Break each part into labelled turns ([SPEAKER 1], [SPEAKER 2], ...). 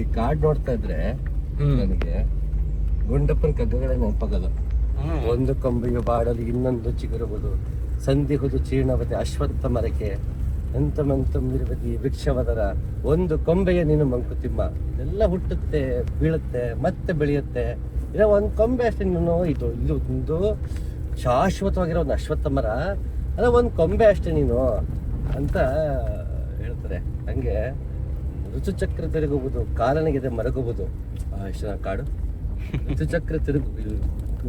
[SPEAKER 1] ಈ ಕಾಡ್ ನೋಡ್ತಾ ಇದ್ರೆ ನನಗೆ ಗುಂಡಪ್ಪನ ಕಗ್ಗಗಳ
[SPEAKER 2] ನೆನಪಾಗಲ್ಲ
[SPEAKER 1] ಒಂದು ಕೊಂಬೆಯು ಬಾಡಲು ಇನ್ನೊಂದು ಚಿಗುರುವುದು ಸಂಧಿಹುದು ಚೀರ್ಣವತಿ ಅಶ್ವತ್ಥ ಮರಕೆ ಎಂತಮಂತ ಮಿರುವತಿ ವೃಕ್ಷವದರ. ಒಂದು ಕೊಂಬೆಯ ನೀನು ಮಂಕುತಿಮ್ಮ ಇದೆಲ್ಲ ಹುಟ್ಟುತ್ತೆ ಬೀಳುತ್ತೆ ಮತ್ತೆ ಬೆಳೆಯುತ್ತೆ. ಇಲ್ಲ ಒಂದು ಕೊಂಬೆ ಅಷ್ಟೇ ನೀನು. ಇದು ಇದು ಒಂದು ಶಾಶ್ವತವಾಗಿರೋ ಒಂದು ಅಶ್ವತ್ಥ ಮರ. ಅಲ್ಲ ಒಂದು ಕೊಂಬೆ ಅಷ್ಟೇ ನೀನು ಅಂತ ಹೇಳ್ತಾರೆ. ಹಂಗೆ ಋತುಚಕ್ರ ತಿರುಗುವುದು, ಕಾಲನಿಗೆ ಮರಗುವುದು. ಇಷ್ಟ ಕಾಡು? ಋತುಚಕ್ರ ತಿರುಗು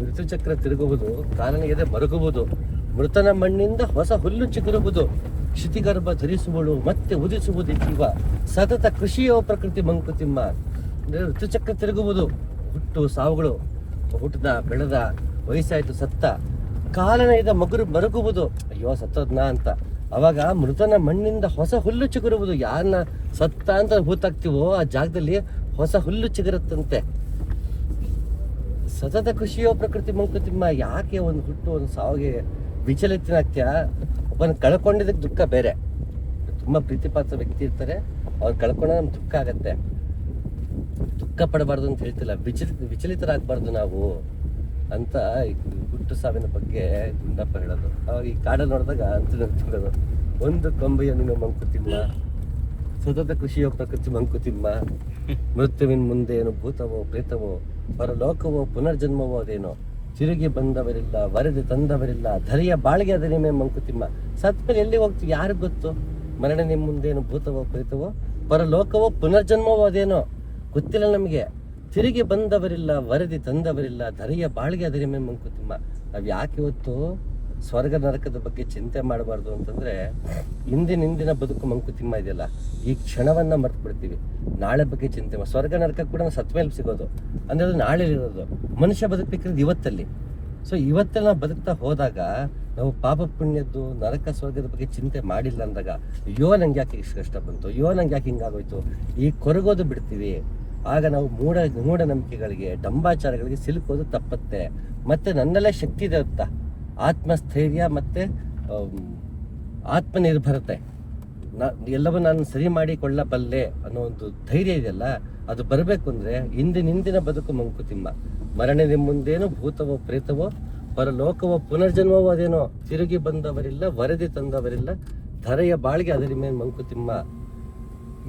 [SPEAKER 1] ಋತುಚಕ್ರ ತಿರುಗುವುದು, ಕಾಲನಿಗೆ ಮರಗುವುದು. ಮೃತನ ಮಣ್ಣಿಂದ ಹೊಸ ಹುಲ್ಲು ಚಿಗುರುವುದು. ಕ್ಷಿತಿಗರ್ಭ ಧರಿಸುವಳು, ಮತ್ತೆ ಉದಿಸುವುದು ಜೀವ. ಸತತ ಕೃಷಿಯೋ ಪ್ರಕೃತಿ ಮಂಕುತಿಮ್ಮ ಋತುಚಕ್ರ ತಿರುಗುವುದು. ಹುಟ್ಟು ಸಾವುಗಳು ಹುಟ್ಟದ ಬೆಳೆದ, ವಯಸ್ಸಾಯ್ತು ಸತ್ತ. ಕಾಲನೆಯದ ಮಗುರು ಮರಗುವುದು. ಅಯ್ಯೋ, ಸತ್ತೋದ್ನಾ ಅಂತ. ಅವಾಗ ಮೃತನ ಮಣ್ಣಿಂದ ಹೊಸ ಹುಲ್ಲು ಚಿಗುರುವುದು. ಯಾರನ್ನ ಸತ್ತ ಅಂತ ಹೂತಾಕ್ತಿವೋ ಆ ಜಾಗದಲ್ಲಿ ಹೊಸ ಹುಲ್ಲು ಚಿಗುರುತ್ತಂತೆ. ಸತತ ಖುಷಿಯೋ ಪ್ರಕೃತಿ ಮಂಕುತಿಮ್ಮ ಯಾಕೆ ಒಂದು ಹುಟ್ಟು, ಒಂದು ಸಾವಿಗೆ ವಿಚಲಿತನಾಗ್ತೀಯ ಒಬ್ಬನ ಕಳ್ಕೊಂಡಿದ್ದಕ್ಕೆ ದುಃಖ ಬೇರೆ. ತುಂಬಾ ಪ್ರೀತಿಪಾತ್ರ ವ್ಯಕ್ತಿ ಇರ್ತಾರೆ, ಅವ್ರು ಕಳ್ಕೊಂಡ ನಮ್ಗೆ ದುಃಖ ಆಗತ್ತೆ. ದುಃಖ ಪಡಬಾರ್ದು ಅಂತ ಹೇಳ್ತಿಲ್ಲ ವಿಚಲಿತ ವಿಚಲಿತರಾಗಬಾರ್ದು ನಾವು ಅಂತ ಹುಟ್ಟು ಸಾವಿನ ಬಗ್ಗೆ ಗುಂಡಪ್ಪ ಹೇಳೋದು. ಅವಾಗ ಈ ಕಾಡಲ್ಲಿ ನೋಡಿದಾಗ ಅಂತ ಒಂದು ಕೊಂಬೆಯನ್ನು ಮಂಕುತಿಮ್ಮ ಸತತ ಕೃಷಿಯೋಕ್ತ ಮಂಕುತಿಮ್ಮ ಮೃತ್ಯುವಿನ ಮುಂದೆ ಏನು ಭೂತವೋ ಪ್ರೇತವೋ, ಪರಲೋಕವೋ ಪುನರ್ಜನ್ಮವೋ ಅದೇನೋ. ತಿರುಗಿ ಬಂದವರಿಲ್ಲ, ವರದಿ ತಂದವರಿಲ್ಲ, ಧರಿಯ ಬಾಳಿಗೆ ಅದರಿಮೆ ಮಂಕುತಿಮ್ಮ. ಸತ್ಮೇಲೆ ಎಲ್ಲಿ ಹೋಗ್ತೀವಿ ಯಾರು ಗೊತ್ತು? ಮರಣ ನಿಮ್ಮ ಏನು ಭೂತವೋ ಪ್ರೇತವೋ, ಪರಲೋಕವೋ ಪುನರ್ಜನ್ಮವೋ ಅದೇನೋ. ಗೊತ್ತಿಲ್ಲ ನಮಗೆ. ತಿರುಗಿ ಬಂದವರಿಲ್ಲ, ವರದಿ ತಂದವರಿಲ್ಲ, ಧರಿಯ ಬಾಳಿಗೆ ಅದರಿಮೆ ಮಂಕುತಿಮ್ಮ. ನಾವ್ ಯಾಕೆ ಇವತ್ತು ಸ್ವರ್ಗ ನರಕದ ಬಗ್ಗೆ ಚಿಂತೆ ಮಾಡಬಾರ್ದು ಅಂತಂದ್ರೆ ಇಂದಿನ ಬದುಕು ಮಂಕುತಿಮ್ಮ ಇದೆಯಲ್ಲ, ಈ ಕ್ಷಣವನ್ನ ಮರ್ತು ಬಿಡ್ತೀವಿ ನಾಳೆ ಬಗ್ಗೆ ಚಿಂತೆ ಮಾಡಿ ಸ್ವರ್ಗ ನರಕ ಕೂಡ ಸತ್ ಮೇಲೆ ಸಿಗೋದು? ಅಂದ್ರೆ ಅದು ನಾಳೆ ಇರೋದು. ಮನುಷ್ಯ ಬದುಕಬೇಕಿರೋದು ಇವತ್ತಲ್ಲಿ. ಸೊ ಇವತ್ತೆಲ್ಲ ನಾವು ಬದುಕ್ತಾ ಹೋದಾಗ ನಾವು ಪಾಪ ಪುಣ್ಯದ್ದು, ನರಕ ಸ್ವರ್ಗದ ಬಗ್ಗೆ ಚಿಂತೆ ಮಾಡಿಲ್ಲ ಅಂದಾಗ, ಅಯ್ಯೋ, ನಂಗೆ ಯಾಕೆ ಇಷ್ಟು ಕಷ್ಟ ಬಂತು? ಅಯ್ಯೋ, ನಂಗೆ ಯಾಕೆ ಹಿಂಗಾಗೋಯ್ತು? ಈ ಕೊರಗೋದು ಬಿಡ್ತೀವಿ. ಆಗ ನಾವು ಮೂಢ, ಮೂಢನಂಬಿಕೆಗಳಿಗೆ, ಡಂಬಾಚಾರಗಳಿಗೆ ಸಿಲುಕೋದು ತಪ್ಪತ್ತೆ. ಮತ್ತೆ ನನ್ನಲ್ಲೇ ಶಕ್ತಿ ಇದೆ ಅಂತ ಆತ್ಮಸ್ಥೈರ್ಯ ಮತ್ತೆ ಆತ್ಮನಿರ್ಭರತೆ. ನಾ, ಎಲ್ಲವೂ ನಾನು ಸರಿ ಮಾಡಿಕೊಳ್ಳಬಲ್ಲೆ ಅನ್ನೋ ಒಂದು ಧೈರ್ಯ ಇದೆಯಲ್ಲ, ಅದು ಬರಬೇಕು ಅಂದ್ರೆ ಹಿಂದಿನಿಂದಿನ ಇಂದಿನ ಬದುಕು ಮಂಕುತಿಮ್ಮ ಮರಣದ ಮುಂದೇನು ಭೂತವೋ ಪ್ರೇತವೋ, ಪರಲೋಕವೋ ಪುನರ್ಜನ್ಮವೋ ಅದೇನೋ, ತಿರುಗಿ ಬಂದವರಿಲ್ಲ, ವರದಿ ತಂದವರಿಲ್ಲ, ಧರೆಯ ಬಾಳಿಗೆ ಅದರ ಮೇಲೆ ಮಂಕುತಿಮ್ಮ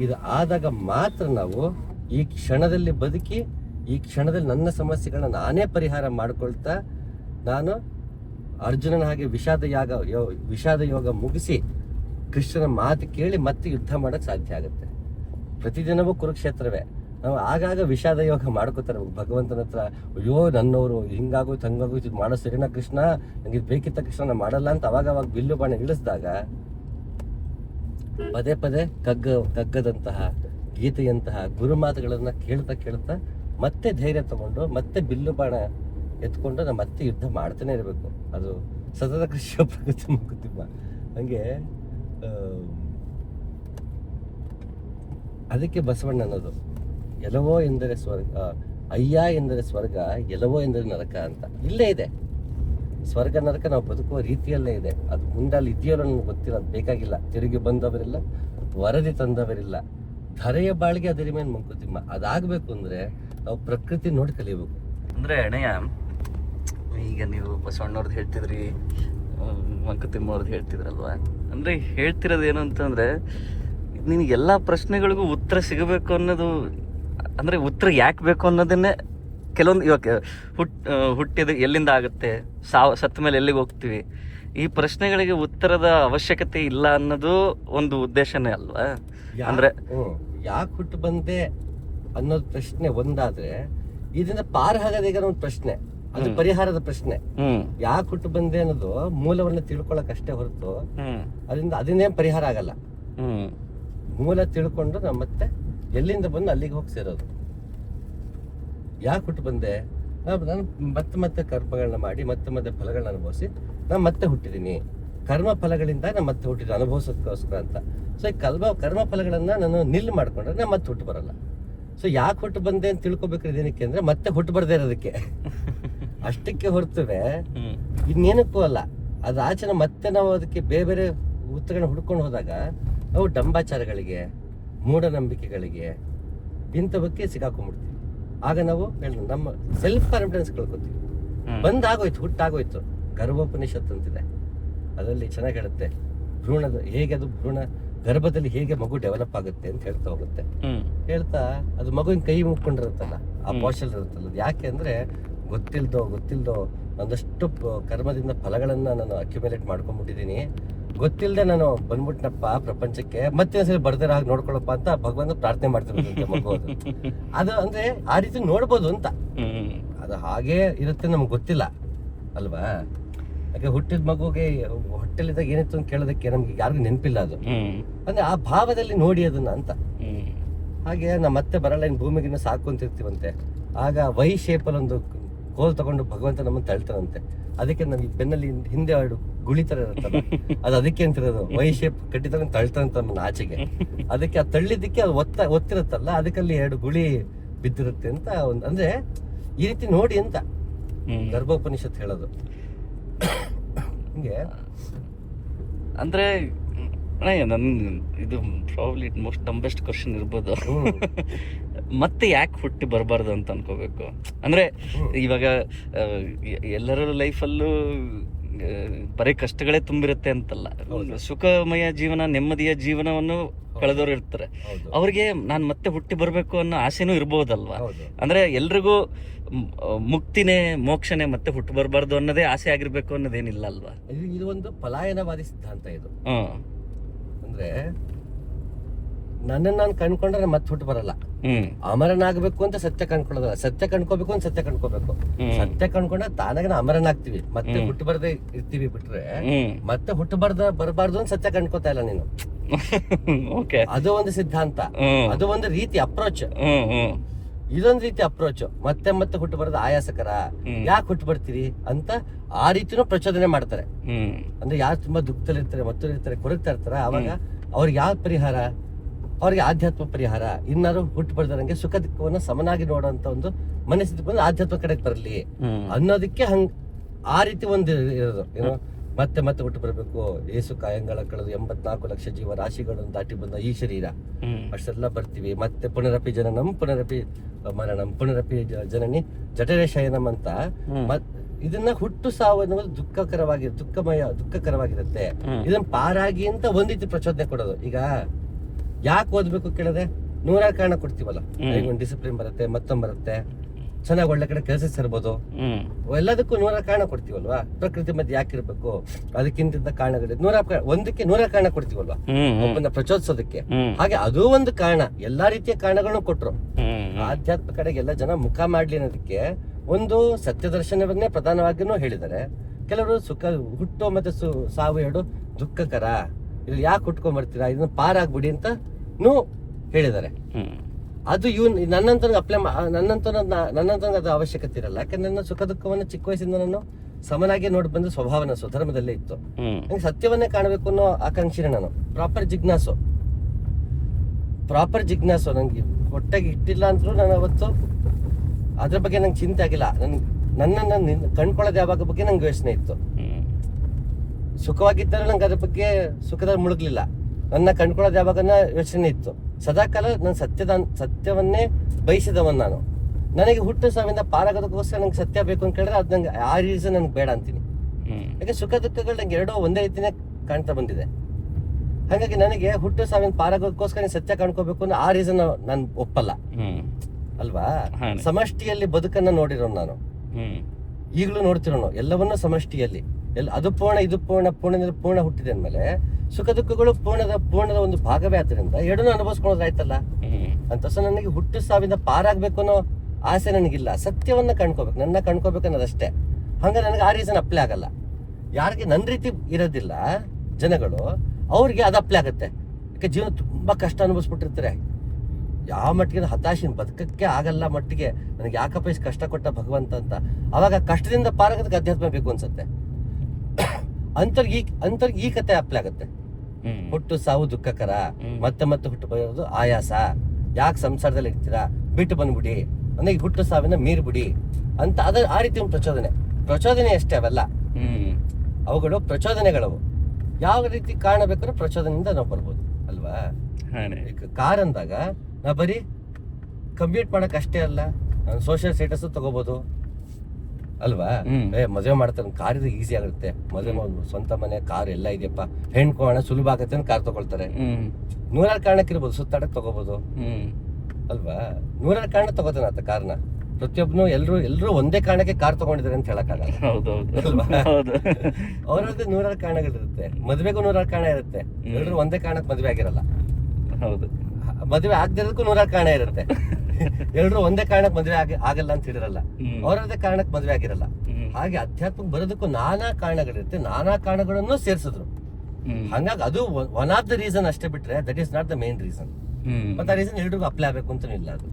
[SPEAKER 1] ಇದು ಆದಾಗ ಮಾತ್ರ ನಾವು ಈ ಕ್ಷಣದಲ್ಲಿ ಬದುಕಿ, ಈ ಕ್ಷಣದಲ್ಲಿ ನನ್ನ ಸಮಸ್ಯೆಗಳನ್ನ ನಾನೇ ಪರಿಹಾರ ಮಾಡಿಕೊಳ್ತಾ, ನಾನು ಅರ್ಜುನನ ಹಾಗೆ ವಿಷಾದ ಯಾಗ, ಯೋ- ವಿಷಾದ ಯೋಗ ಮುಗಿಸಿ ಕೃಷ್ಣನ ಮಾತು ಕೇಳಿ ಮತ್ತೆ ಯುದ್ಧ ಮಾಡಕ್ ಸಾಧ್ಯ ಆಗುತ್ತೆ. ಪ್ರತಿದಿನವೂ ಕುರುಕ್ಷೇತ್ರವೇ. ನಾವು ಆಗಾಗ ವಿಷಾದ ಯೋಗ ಮಾಡ್ಕೋತಾರೆ. ಭಗವಂತನ ಹತ್ರ, ಅಯ್ಯೋ, ನನ್ನವರು ಹಿಂಗಾಗೋ ಹಂಗಾಗೋಯ್ತು ಇದು ಮಾಡೋ ಸರಿನಾ ಕೃಷ್ಣ? ನನಗೆ ಇದು ಬೇಕಿತ್ತ ಕೃಷ್ಣ ಮಾಡಲ್ಲ ಅಂತ ಅವಾಗ ಅವಾಗ ಬಿಲ್ಲು ಬಾಣ ಇಳಿಸಿದಾಗ ಪದೇ ಪದೇ ಕಗ್ಗ, ಕಗ್ಗದಂತಹ, ಗೀತೆಯಂತಹ ಗುರುಮಾತುಗಳನ್ನ ಕೇಳ್ತಾ ಕೇಳ್ತಾ ಮತ್ತೆ ಧೈರ್ಯ ತಗೊಂಡು ಮತ್ತೆ ಬಿಲ್ಲು ಬಾಣ ಎತ್ಕೊಂಡು ನಮ್ಮ ಮತ್ತೆ ಯುದ್ಧ ಮಾಡ್ತಾನೆ ಇರಬೇಕು. ಅದು ಸತತ ಕೃಷಿಯ ಪ್ರಗತಿ ಮುಗುತ್ತಿಮ್ಮ ಹಂಗೆ ಅದಕ್ಕೆ ಬಸವಣ್ಣ ಅನ್ನೋದು. ಎಲವೋ ಎಂದರೆ ಸ್ವರ್ಗ ಅಯ್ಯ ಎಂದರೆ ಸ್ವರ್ಗ ಎಲವೋ ಎಂದರೆ ನರಕ ಅಂತ. ಇಲ್ಲೇ ಇದೆ. ಸ್ವರ್ಗ, ನರಕ ನಾವು ಬದುಕುವ ರೀತಿಯಲ್ಲೇ ಇದೆ. ಅದು ಮುಂದಲ್ಲಿ ಇದೆಯೋ ನನಗೆ ಗೊತ್ತಿಲ್ಲ, ಅದು ಬೇಕಾಗಿಲ್ಲ. ತಿರುಗಿ ಬಂದವರಿಲ್ಲ, ವರದಿ ತಂದವರಿಲ್ಲ. ಧರೆಯ ಬಾಳಿಗೆ ಅದರ ಮೇಲೆ ಮಂಕುತಿಮ್ಮ ಅದಾಗಬೇಕು ಅಂದರೆ ನಾವು ಪ್ರಕೃತಿ ನೋಡಿ ಕಲಿಬೇಕು
[SPEAKER 2] ಅಂದರೆ, ಅಣ್ಣಯ್ಯ ಈಗ ನೀವು ಬಸವಣ್ಣವ್ರದ್ದು ಹೇಳ್ತಿದ್ರಿ ಮಂಕುತಿಮ್ಮ ಅವ್ರದ್ದು ಹೇಳ್ತಿದ್ರಲ್ವಾ? ಅಂದರೆ ಹೇಳ್ತಿರೋದು ಏನು ಅಂತಂದ್ರೆ ನಿನಗೆ ಎಲ್ಲ ಪ್ರಶ್ನೆಗಳಿಗೂ ಉತ್ತರ ಸಿಗಬೇಕು ಅನ್ನೋದು ಅಂದರೆ ಉತ್ತರ ಯಾಕೆ ಬೇಕು ಅನ್ನೋದನ್ನೇ ಕೆಲವೊಂದು ಇವಾಗ ಹುಟ್ ಹುಟ್ಟಿದ ಎಲ್ಲಿಂದ ಆಗುತ್ತೆ ಸಾವ ಸತ್ತ ಮೇಲೆ ಎಲ್ಲಿಗೆ ಹೋಗ್ತೀವಿ ಈ ಪ್ರಶ್ನೆಗಳಿಗೆ ಉತ್ತರದ ಅವಶ್ಯಕತೆ ಇಲ್ಲ ಅನ್ನೋದು ಒಂದು ಉದ್ದೇಶನೇ ಅಲ್ವಾ? ಅಂದ್ರೆ
[SPEAKER 1] ಯಾಕೆ ಹುಟ್ಟು ಬಂದೆ ಅನ್ನೋದು ಪ್ರಶ್ನೆ ಒಂದಾದ್ರೆ ಇದನ್ನ ಪಾರ ಆಗದೆ ಈಗ ಒಂದು ಪ್ರಶ್ನೆ. ಅದು ಪರಿಹಾರದ ಪ್ರಶ್ನೆ. ಯಾಕೆ ಹುಟ್ಟು ಬಂದೆ ಅನ್ನೋದು ಮೂಲವನ್ನ ತಿಳ್ಕೊಳಕ್ ಅಷ್ಟೇ ಹೊರತು ಅದರಿಂದ ಅದನ್ನೇ ಪರಿಹಾರ ಆಗಲ್ಲ. ಮೂಲ ತಿಳ್ಕೊಂಡು ನಾವು ಮತ್ತೆ ಎಲ್ಲಿಂದ ಬಂದು ಅಲ್ಲಿಗೆ ಹೋಗಿ ಸೇರೋದು. ಯಾಕೆ ಹುಟ್ಟು ಬಂದೆ? ನಾನು ಮತ್ತೆ ಮತ್ತೆ ಕರ್ಮಗಳನ್ನ ಮಾಡಿ ಮತ್ತೆ ಮತ್ತೆ ಫಲಗಳನ್ನ ಅನುಭವಿಸಿ ನಾನು ಮತ್ತೆ ಹುಟ್ಟಿದ್ದೀನಿ ಕರ್ಮ ಫಲಗಳಿಂದ ನಾನು ಮತ್ತೆ ಹುಟ್ಟಿದ ಅನುಭವಿಸೋದಕ್ಕೋಸ್ಕರ ಅಂತ. ಸೊ ಈ ಕರ್ಮ ಕರ್ಮ ಫಲಗಳನ್ನ ನಾನು ನಿಲ್ ಮಾಡ್ಕೊಂಡ್ರೆ ನಾನು ಮತ್ತೆ ಹುಟ್ಟು ಬರಲ್ಲ. ಸೊ ಯಾಕೆ ಹುಟ್ಟು ಬಂದೆ ಅಂತ ತಿಳ್ಕೊಬೇಕಾದ್ರೆ ಏನಕ್ಕೆ ಅಂದ್ರೆ ಮತ್ತೆ ಹುಟ್ಟು ಬರ್ದೇ ಇರೋದಕ್ಕೆ. ಅಷ್ಟಕ್ಕೆ ಹೊರತುವೆ ಇನ್ನೇನಕ್ಕೂ ಅಲ್ಲ. ಅದು ಆಚೆನ ಮತ್ತೆ ನಾವು ಅದಕ್ಕೆ ಬೇರೆ ಬೇರೆ ಉತ್ತರಗಳನ್ನ ಹುಡ್ಕೊಂಡು ಹೋದಾಗ ಅವು ಡಂಬಾಚಾರಗಳಿಗೆ ಮೂಢನಂಬಿಕೆಗಳಿಗೆ ಇಂಥವಕ್ಕೆ ಸಿಗಾಕೊಂಡ್ಬಿಡ್ತೀವಿ. ಆಗ ನಾವು ಹೇಳಿದ್ರು ನಮ್ಮ ಸೆಲ್ಫ್ ಕಾನ್ಫಿಡೆನ್ಸ್ ಕಳ್ಕೊತೀವಿ. ಬಂದಾಗೋಯ್ತು ಹುಟ್ಟಾಗೋಯ್ತು. ಗರ್ಭೋಪನಿಷತ್ ಅಂತಿದೆ. ಅದರಲ್ಲಿ ಚೆನ್ನಾಗಿ ಹೇಳುತ್ತೆ ಭ್ರೂಣದ ಹೇಗೆ ಅದು ಭ್ರೂಣ ಗರ್ಭದಲ್ಲಿ ಹೇಗೆ ಮಗು ಡೆವಲಪ್ ಆಗುತ್ತೆ ಅಂತ ಹೇಳ್ತಾ ಹೋಗುತ್ತೆ. ಹೇಳ್ತಾ ಅದು ಮಗುವಿನ ಕೈ ಮುಕ್ಕೊಂಡಿರುತ್ತಲ್ಲ ಆ
[SPEAKER 2] ಪೋಷಲ್
[SPEAKER 1] ಪಾಶಲ್ ಇರುತ್ತಲ್ಲ ಅದು ಯಾಕೆ ಅಂದ್ರೆ ಗೊತ್ತಿಲ್ದೋ ಗೊತ್ತಿಲ್ದೋ ಒಂದಷ್ಟು ಕರ್ಮದಿಂದ ಫಲಗಳನ್ನ ನಾನು ಅಕ್ಯುಮುಲೇಟ್ ಮಾಡ್ಕೊಂಡ್ಬಿಟ್ಟಿದೀನಿ ಗೊತ್ತಿಲ್ಲದೆ ನಾನು ಬಂದ್ಬಿಟ್ನಪ್ಪ ಪ್ರಪಂಚಕ್ಕೆ ಮತ್ತೆ ಒಂದ್ಸರಿ ಬರ್ದಿರೋ ಹಾಗೆ ನೋಡ್ಕೊಳಪ್ಪ ಅಂತ ಭಗವಂತ ಪ್ರಾರ್ಥನೆ ಮಾಡ್ತಿರೋದಂತೆ ಮಗುವುದು. ಅದು ಅದು ಅಂದ್ರೆ ಆ ರೀತಿ ನೋಡ್ಬೋದು ಅಂತ. ಅದು ಹಾಗೆ ಇರುತ್ತೆ ನಮ್ಗೆ ಗೊತ್ತಿಲ್ಲ ಅಲ್ವಾ? ಯಾಕೆ ಹುಟ್ಟಿದ ಮಗುಗೆ ಹೊಟ್ಟೆಲಿದ್ದಾಗ ಏನಿತ್ತು ಅಂತ ಕೇಳೋದಕ್ಕೆ ನಮ್ಗೆ ಯಾರಿಗೂ ನೆನಪಿಲ್ಲ ಅದು. ಅಂದ್ರೆ ಆ ಭಾವದಲ್ಲಿ ನೋಡಿ ಅದನ್ನ ಅಂತ. ಹಾಗೆ ನಮ್ಮ ಮತ್ತೆ ಬರಲ್ಲ ಇನ್ನು ಭೂಮಿಗಿನ್ನ ಸಾಕೊಂತಿರ್ತೀವಂತೆ ಆಗ ವೈ ಶೇಪಲ್ಲಿ ಒಂದು ಕೋಲ್ ತಗೊಂಡು ಭಗವಂತ ನಮ್ಮನ್ನು ತಳ್ತಾನಂತೆ. ಅದಕ್ಕೆ ನಮ್ಗೆ ಬೆನ್ನಲ್ಲಿ ಹಿಂದೆ ಎರಡು ಗುಳಿ ತರ ಇರುತ್ತಲ್ಲ ಅದು ಅದಕ್ಕೆ ಅಂತಿರೋದು. ವೈ ಶೇಪ್ ಕಟ್ಟಿದಾಗ ತಳ್ತಾನಂತ ನಮ್ಮನ್ನು ಆಚೆಗೆ ಅದಕ್ಕೆ ಆ ತಳ್ಳಿದ್ದಕ್ಕೆ ಅದು ಒತ್ತ ಒತ್ತಿರುತ್ತಲ್ಲ ಅದಕ್ಕಲ್ಲಿ ಎರಡು ಗುಳಿ ಬಿದ್ದಿರುತ್ತೆ ಅಂತ ಒಂದು ಅಂದ್ರೆ ಈ ರೀತಿ ನೋಡಿ ಅಂತ ಗರ್ಭೋಪನಿಷತ್ ಹೇಳೋದು. ಹಿಂಗೆ.
[SPEAKER 2] ಅಂದ್ರೆ ಅಣ್ಣಯ್ಯ ನನ್ ಇದು ಪ್ರಾಬ್ಲಿ ಮೋಸ್ಟ್ ಡಂಬೆಸ್ಟ್ ಕ್ವಶನ್ ಇರ್ಬೋದು. ಮತ್ತೆ ಯಾಕೆ ಹುಟ್ಟಿ ಬರಬಾರ್ದು ಅಂತ ಅನ್ಕೋಬೇಕು? ಅಂದ್ರೆ. ಇವಾಗ ಎಲ್ಲರ ಲೈಫಲ್ಲೂ ಬರೀ ಕಷ್ಟಗಳೇ ತುಂಬಿರುತ್ತೆ ಅಂತಲ್ಲ. ಸುಖಮಯ ಜೀವನ ನೆಮ್ಮದಿಯ ಜೀವನವನ್ನು ಕಳೆದವರು ಇರ್ತಾರೆ. ಅವ್ರಿಗೆ ನಾನು ಮತ್ತೆ ಹುಟ್ಟಿ ಬರಬೇಕು ಅನ್ನೋ ಆಸೆನೂ ಇರ್ಬೋದಲ್ವಾ? ಅಂದರೆ ಎಲ್ರಿಗೂ ಮುಕ್ತಿನೇ ಮೋಕ್ಷನೇ ಮತ್ತೆ ಹುಟ್ಟು ಬರಬಾರ್ದು ಅನ್ನೋದೇ ಆಸೆ ಆಗಿರ್ಬೇಕು ಅನ್ನೋದೇನಿಲ್ಲ ಅಲ್ವಾ?
[SPEAKER 1] ಇದು ಇದು ಒಂದು ಪಲಾಯನವಾದಿ ಸಿದ್ಧಾಂತ ಇದು. ಅಂದ್ರೆ ನನ್ನನ್ನು ನಾನು ಕಂಡ್ಕೊಂಡ್ರೆ ಮತ್ತೆ ಹುಟ್ಟು ಬರಲ್ಲ. ಅಮರನಾಗಬೇಕು ಅಂತ ಸತ್ಯ ಕಂಡ್ಕೊಳ್ಳೋದಲ್ಲ ಸತ್ಯ ಕಂಡ್ಕೋಬೇಕು ಅಂತ ಸತ್ಯ ಕಂಡ್ಕೋಬೇಕು ಸತ್ಯ ಕಂಡ್ಕೊಂಡ ತಾನಾಗ ಅಮರನಾಗ್ತೀವಿ. ಮತ್ತೆ. ಹುಟ್ಟು ಬರದೆ ಇರ್ತೀವಿ ಬಿಟ್ರೆ ಮತ್ತೆ ಹುಟ್ಟು ಬರದ ಬರಬಾರ್ದು ಅಂತ ಸತ್ಯ ಕಂಡ್ಕೋತಾ ಇಲ್ಲ ನೀನು. ಅದು ಒಂದು ಸಿದ್ಧಾಂತ. ಅದು ಒಂದು ರೀತಿ ಅಪ್ರೋಚ್ ಇದೊಂದು ರೀತಿ ಅಪ್ರೋಚ್ ಮತ್ತೆ ಮತ್ತೆ ಹುಟ್ಟು ಬರೋದು ಆಯಾಸಕರ. ಯಾಕೆ ಹುಟ್ಟು ಬರ್ತೀರಿ ಅಂತ ಆ ರೀತಿನೂ ಪ್ರಚೋದನೆ ಮಾಡ್ತಾರೆ. ಅಂದ್ರೆ ಯಾರು ತುಂಬಾ ದುಃಖದಲ್ಲಿರ್ತಾರೆ ಮತ್ತು ಇರ್ತಾರೆ ಕೊರಗ್ತಾ ಇರ್ತಾರೆ? ಅವಾಗ ಅವ್ರಿಗೆ ಯಾವ ಪರಿಹಾರ? ಅವ್ರಿಗೆ ಆಧ್ಯಾತ್ಮ ಪರಿಹಾರ. ಇನ್ನಾರು ಹುಟ್ಟು ಬರ್ದಂಗೆ ಸುಖ ದುಃಖವನ್ನ ಸಮನಾಗಿ ನೋಡುವಂತ ಒಂದು ಮನಸ್ಥಿತಿ ಬಂದು ಆಧ್ಯಾತ್ಮ ಕಡೆಗೆ ಬರಲಿ ಅನ್ನೋದಕ್ಕೆ ಹಂಗ್ ಆ ರೀತಿ ಒಂದು ಇರೋದು. ಏನೋ ಮತ್ತೆ ಮತ್ತೆ ಹುಟ್ಟು ಬರಬೇಕು. ಏಸು ಕಾಯಂಗಳ ಕಳೆದು ಎಂಬತ್ನಾಲ್ಕು ಲಕ್ಷ ಜೀವ ರಾಶಿಗಳನ್ನು ದಾಟಿ ಬಂದ ಈ ಶರೀರ. ಅಷ್ಟೆಲ್ಲ ಬರ್ತೀವಿ. ಮತ್ತೆ ಪುನರಪಿ ಜನನಂ ಪುನರಪಿ ಮರಣಂ ಪುನರಪಿ ಜನನಿ ಜಠರೆ ಶಯನಂ ಅಂತ. ಇದನ್ನ ಹುಟ್ಟು ಸಾವು ಅನ್ನೋದು ದುಃಖಕರವಾಗಿ ದುಃಖಮಯ ದುಃಖಕರವಾಗಿರುತ್ತೆ. ಇದನ್ನ ಪಾರಾಗಿ ಅಂತ ಒಂದ್ ರೀತಿ ಪ್ರಚೋದನೆ ಕೊಡೋದು. ಈಗ ಯಾಕೆ ಓದ್ಬೇಕು ಕೇಳದೆ ನೂರಾರು ಕಾರಣ ಕೊಡ್ತೀವಲ್ಲ. ಈಗ ಒಂದು ಡಿಸಿಪ್ಲಿನ್ ಬರುತ್ತೆ ಮತ್ತೊಂದು ಬರುತ್ತೆ. ಚೆನ್ನಾಗಿ ಒಳ್ಳೆ ಕಡೆ ಕೆಲಸ ಸೇರ್ಬೋದು. ಎಲ್ಲದಕ್ಕೂ ನೂರ ಕಾರಣ ಕೊಡ್ತೀವಲ್ವಾ? ಪ್ರಕೃತಿ ಮಧ್ಯೆ ಯಾಕಿರ್ಬೇಕು ಅದಕ್ಕಿಂತ ಕಾರಣಗಳು ನೂರ ಒಂದಕ್ಕೆ ನೂರ ಕಾರಣ ಕೊಡ್ತೀವಲ್ವಾ? ಒಬ್ಬನ ಪ್ರಚೋದಿಸೋದಕ್ಕೆ. ಹಾಗೆ ಅದು ಒಂದು ಕಾರಣ. ಎಲ್ಲಾ ರೀತಿಯ ಕಾರಣಗಳನ್ನು ಕೊಟ್ರು. ಆಧ್ಯಾತ್ಮ ಕಡೆಗೆ ಎಲ್ಲ ಜನ ಮುಖ ಮಾಡ್ಲಿ ಅನ್ನೋದಕ್ಕೆ ಒಂದು ಸತ್ಯ ದರ್ಶನವನ್ನೇ ಪ್ರಧಾನವಾಗಿನೂ ಹೇಳಿದ್ದಾರೆ. ಕೆಲವರು ಸುಖ ಹುಟ್ಟು ಮತ್ತೆ ಸು ಸಾವು ಎರಡು ದುಃಖಕರ. ಇಲ್ಲಿ ಯಾಕೆ ಹುಟ್ಕೊಂಡ್ ಬರ್ತೀರಾ ಇದನ್ನ ಪಾರಾಗ್ಬಿಡಿ ಅಂತ ನೂ ಹೇಳಿದ್ದಾರೆ. ಅದು ಇವನ್ ನನ್ನಂತ ಅಪ್ಲೈ ನನ್ನಂತ ನನ್ನಂತ ಅದು ಅವಶ್ಯಕತೆ ಇರಲ್ಲ. ಯಾಕಂದ್ರೆ ನನ್ನ ಸುಖ ದುಃಖವನ್ನು ಚಿಕ್ಕ ವಯಸ್ಸಿಂದ ನಾನು ಸಮನಾಗಿ ನೋಡಿ ಬಂದ ಸ್ವಭಾವನ ಸ್ವಧರ್ಮದಲ್ಲೇ ಇತ್ತು. ನಂಗೆ ಸತ್ಯವನ್ನೇ ಕಾಣಬೇಕು ಅನ್ನೋ ಆಕಾಂಕ್ಷಿನೇ ನಾನು. ಪ್ರಾಪರ್ ಜಿಜ್ಞಾಸು. ಪ್ರಾಪರ್ ಜಿಜ್ಞಾಸು ನನಗೆ ಹೊಟ್ಟೆಗೆ ಇಟ್ಟಿಲ್ಲ ಅಂದ್ರೂ ನಾನು ಅವತ್ತು ಅದ್ರ ಬಗ್ಗೆ ನಂಗೆ ಚಿಂತೆ ಆಗಿಲ್ಲ. ನನ್ ನನ್ನನ್ನು ನಿನ್- ಕಂಡ್ಕೊಳ್ಳೋದು ಯಾವಾಗ ಬಗ್ಗೆ ನಂಗೆ ಯೋಚನೆ ಇತ್ತು. ಸುಖವಾಗಿದ್ದರೆ ನಂಗೆ ಅದ್ರ ಬಗ್ಗೆ ಸುಖದಲ್ಲಿ ಮುಳುಗ್ಲಿಲ್ಲ. ನನ್ನ ಕಂಡುಕೊಳ್ಳೋದು ಯಾವಾಗನ್ನ ಯೋಚನೆ ಇತ್ತು. ಸದಾಕಾಲ ನಾನು ಸತ್ಯದ ಸತ್ಯವನ್ನೇ ಬಯಸಿದವನ್ ನಾನು. ನನಗೆ ಹುಟ್ಟು ಸಾವಿಂದ ಪಾರಾಗೋದಕ್ಕೋಸ್ಕರ ನಂಗೆ ಸತ್ಯ ಬೇಕು ಅಂತ ಕೇಳಿದ್ರೆ ಅದು ನಂಗೆ ಆ ರೀಸನ್ ನನಗೆ ಬೇಡ ಅಂತೀನಿ. ಯಾಕೆ ಸುಖ ದುಃಖಗಳು ನಂಗೆ ಎರಡೋ ಒಂದೇ ರೀತಿನೇ ಕಾಣ್ತಾ ಬಂದಿದೆ. ಹಾಗಾಗಿ ನನಗೆ ಹುಟ್ಟು ಸಾವಿನ ಪಾರಾಗೋದಕ್ಕೋಸ್ಕರ ನೀವು ಸತ್ಯ ಕಾಣ್ಕೋಬೇಕು ಅನ್ನೋ ಆ ರೀಸನ್ ನಾನು ಒಪ್ಪಲ್ಲ. ಅಲ್ವಾ? ಸಮಷ್ಟಿಯಲ್ಲಿ ಬದುಕನ್ನ ನೋಡಿರೋನು ನಾನು. ಈಗಲೂ ನೋಡ್ತಿರೋನು ಎಲ್ಲವನ್ನೂ ಸಮಷ್ಟಿಯಲ್ಲಿ. ಎಲ್ಲ ಅದು ಪೂರ್ಣ ಇದು ಪೂರ್ಣ ಪೂರ್ಣದಿಂದ ಪೂರ್ಣ ಹುಟ್ಟಿದೆ ಅಂದಮೇಲೆ ಸುಖ ದುಃಖಗಳು ಪೂರ್ಣದ ಪೂರ್ಣದ ಒಂದು ಭಾಗವೇ ಆದ್ರಿಂದ ಎರಡನ್ನೂ
[SPEAKER 2] ಅನುಭವಿಸ್ಕೊಳ್ಳೋದಾಯ್ತಲ್ಲ
[SPEAKER 1] ಅಂತ ಸೊ ನನಗೆ ಹುಟ್ಟು ಸಾವಿಂದ ಪಾರಾಗಬೇಕು ಅನ್ನೋ ಆಸೆ ನನಗಿಲ್ಲ. ಸತ್ಯವನ್ನು ಕಂಡ್ಕೋಬೇಕು ನನ್ನ ಕಂಡ್ಕೋಬೇಕು ಅನ್ನೋದಷ್ಟೇ. ಹಂಗೆ ನನಗೆ ಆ ರೀಸನ್ ಅಪ್ಲೈ ಆಗಲ್ಲ. ಯಾರಿಗೆ ನನ್ನ ರೀತಿ ಇರೋದಿಲ್ಲ ಜನಗಳು ಅವ್ರಿಗೆ ಅದು ಅಪ್ಲೈ ಆಗುತ್ತೆ. ಯಾಕೆ ಜೀವನ ತುಂಬ ಕಷ್ಟ ಅನುಭವಿಸ್ಬಿಟ್ಟಿರ್ತಾರೆ. ಯಾವ ಮಟ್ಟಿಗೆ ಹತಾಶಿನ ಬದುಕಕ್ಕೆ ಆಗಲ್ಲ ಮಟ್ಟಿಗೆ ನನಗೆ ಯಾಕಪ್ಪ ಇಷ್ಟು ಕಷ್ಟ ಕೊಟ್ಟ ಭಗವಂತ ಅಂತ. ಅವಾಗ ಕಷ್ಟದಿಂದ ಪಾರಾಗೋದಕ್ಕೆ ಅಧ್ಯಾತ್ಮ ಬೇಕು ಅನ್ಸುತ್ತೆ. ಅಂತರ್ಗೆ ಅಂತರ್ಗೀಕತೆ ಅಂತರ್ಗೆ ಈ ಕತೆ ಅಪ್ಲೈ ಆಗುತ್ತೆ ಹುಟ್ಟು ಸಾವು ದುಃಖಕರ ಮತ್ತೆ ಮತ್ತೆ ಹುಟ್ಟು ಬರೋದು ಆಯಾಸ. ಯಾಕೆ ಸಂಸಾರದಲ್ಲಿ ಇರ್ತೀರಾ? ಬಿಟ್ಟು ಬಂದ್ಬಿಡಿ. ಅಂದ್ರೆ ಹುಟ್ಟು ಸಾವಿನ ಮೀರ್ಬಿಡಿ ಅಂತ ಅದ ಆ ರೀತಿ ಒಂದು ಪ್ರಚೋದನೆ. ಪ್ರಚೋದನೆ ಅಷ್ಟೇ ಅವೆಲ್ಲ. ಅವುಗಳು ಪ್ರಚೋದನೆಗಳವು. ಯಾವ ರೀತಿ ಕಾರಣ ಬೇಕಾದ್ರೂ ಪ್ರಚೋದನೆಯಿಂದ ನಾವು ಬರ್ಬೋದು ಅಲ್ವಾ? ಕಾರ್ ಅಂದಾಗ ನಾ ಬರೀ ಕಂಪ್ಲೀಟ್ ಮಾಡಕ್ ಅಷ್ಟೇ ಅಲ್ಲ ಸೋಷಿಯಲ್ ಸ್ಟೇಟಸ್ ತಗೋಬಹುದು ಅಲ್ವಾ. ಏ ಮದುವೆ ಮಾಡ್ತಾರೆ ಕಾರ್ ಇದು ಈಸಿ ಆಗುತ್ತೆ. ಮದುವೆ ಮಾಡ್ಬೋದು ಸ್ವಂತ ಮನೆ ಕಾರ್ ಎಲ್ಲ ಇದೆಯಪ್ಪ. ಹೆಣ್ಕೋಣ ಸುಲಭ ಆಗತ್ತೆ ಅಂತ ಕಾರ್ ತಗೊಳ್ತಾರೆ. ನೂರಾರು ಕಾರಣಕ್ಕಿರ್ಬೋದು ಸುತ್ತಾಡಕ್ ತಗೋಬಹುದು ಅಲ್ವಾ? ನೂರಾರು ಕಾರಣ ತಗೋತಾನ ಆತ ಕಾರ್ನ ಪ್ರತಿಯೊಬ್ಬನು ಎಲ್ರು ಎಲ್ರು ಒಂದೇ ಕಾರಣಕ್ಕೆ ಕಾರ್ ತಗೊಂಡಿದ್ದಾರೆ ಅಂತ ಹೇಳಕ್ಕಾಗಲ್ಲ. ಅವ್ರದ್ದು ನೂರಾರು ಕಾರಣಗಳಿರುತ್ತೆ. ಮದ್ವೆಗೂ ನೂರಾರು ಕಾರಣ ಇರುತ್ತೆ.
[SPEAKER 2] ಎಲ್ಲರೂ
[SPEAKER 1] ಎಲ್ರು ಒಂದೇ ಕಾರಣಕ್ಕೆ ಮದ್ವೆ ಆಗಿರಲ್ಲ.
[SPEAKER 2] ಹೌದು.
[SPEAKER 1] ಮದುವೆ ಆಗದಿರೋದಕ್ಕೂ ನೂರಾರು ಕಾರಣ ಇರುತ್ತೆ. ಎಲ್ರು ಒಂದೇ ಕಾರಣಕ್ಕೆ ಮದುವೆ ಆಗಿ ಆಗಲ್ಲ ಅಂತ ಹೇಳಿರಲ್ಲ ಅವರದೇ ಕಾರಣಕ್ಕೆ ಮದ್ವೆ ಆಗಿರಲ್ಲ. ಹಾಗೆ ಅಧ್ಯಾತ್ಮಕ್ ಬರೋದಕ್ಕೂ ನಾನಾ ಕಾರಣಗಳಿರುತ್ತೆ ನಾನಾ ಕಾರಣಗಳನ್ನು ಸೇರಿಸಿದ್ರು. ಹಂಗಾಗಿ ಅದು ಒನ್ ಆಫ್ ದ ರೀಸನ್ ಅಷ್ಟೇ ಬಿಟ್ರೆ that is not the main reason. ಮತ್ತೆ ಆ ರೀಸನ್ ಎಲ್ರಿಗೂ ಅಪ್ಲೈ ಆಗಬೇಕು ಅಂತ ಇಲ್ಲ ಅದು.